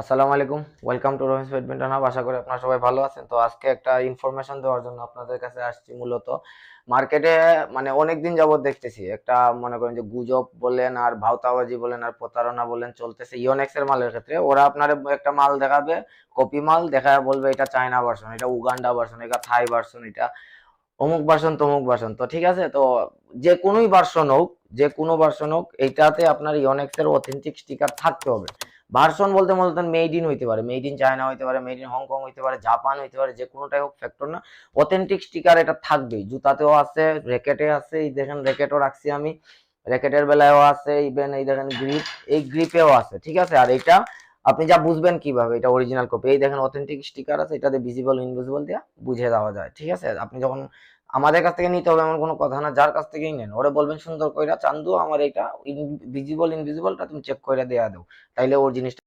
আসসালামু আলাইকুম। Welcome to Rohis badminton hub আশা করি আপনারা সবাই ভালো আছেন। তো আজকে একটা ইনফরমেশন দেওয়ার জন্য আপনাদের কাছে আসছি মূলত। মার্কেটে মানে অনেক দিন যাবত দেখতেছি, একটা মনে করেন যে গুজব বলেন আর ভাওতাবাজি বলেন আর প্রতারণা বলেন চলতেছে ইওনেক্স এর মালের ক্ষেত্রে। ওরা আপনার একটা মাল দেখাবে কপি মাল দেখায় বলবে এটা চায়না ভার্সন এটা উগান্ডা ভার্সন এটা থাই ভার্সন এটা অমুক ভার্সন তমুক ভার্সন তো ঠিক আছে, তো যে কোনোই ভার্সন হোক, যে কোনো ভার্সন হোক, এইটাতে আপনার ইওনেক্স এর অথেন্টিক স্টিকার থাকতে হবে। ভার্সন বলতে মূলত মেড ইন হইতে পারে। মেড ইন চায়না হইতে পারে মেড ইন হংকং হইতে পারে জাপান হইতে পারে, যে কোনোটাই হোক ফ্যাক্টর না। অথেন্টিক স্টিকার এটা থাকবেই। জুতাতেও আছে র্যাকেটে আছে, এই দেখেন র্যাকেটও রাখছি আমি। র্যাকেটের বেলায়ও আছে ইভেন এই দেখেন গ্রিপ এই গ্রিপেও আছে, ঠিক আছে? আর এটা আপনি যা বুঝবেন কীভাবে, এটা অরিজিনাল কপি এই দেখেন অথেন্টিক স্টিকার আছে, এটাতে ভিজিবল ইনভিজিবল দিয়ে বুঝে দেওয়া যায়, ঠিক আছে? আপনি যখন আমাদের কাছ থেকে নিতে হবে এমন কোনো কথা না, যার কাছ থেকেই নেন। ওরা বলবেন, সুন্দর কইরা চান্দু, আমার এটা ভিজিবল ইনভিজিবলটা তুমি চেক কইরা দেয়া দাও। তাইলে ওর জিনিসটা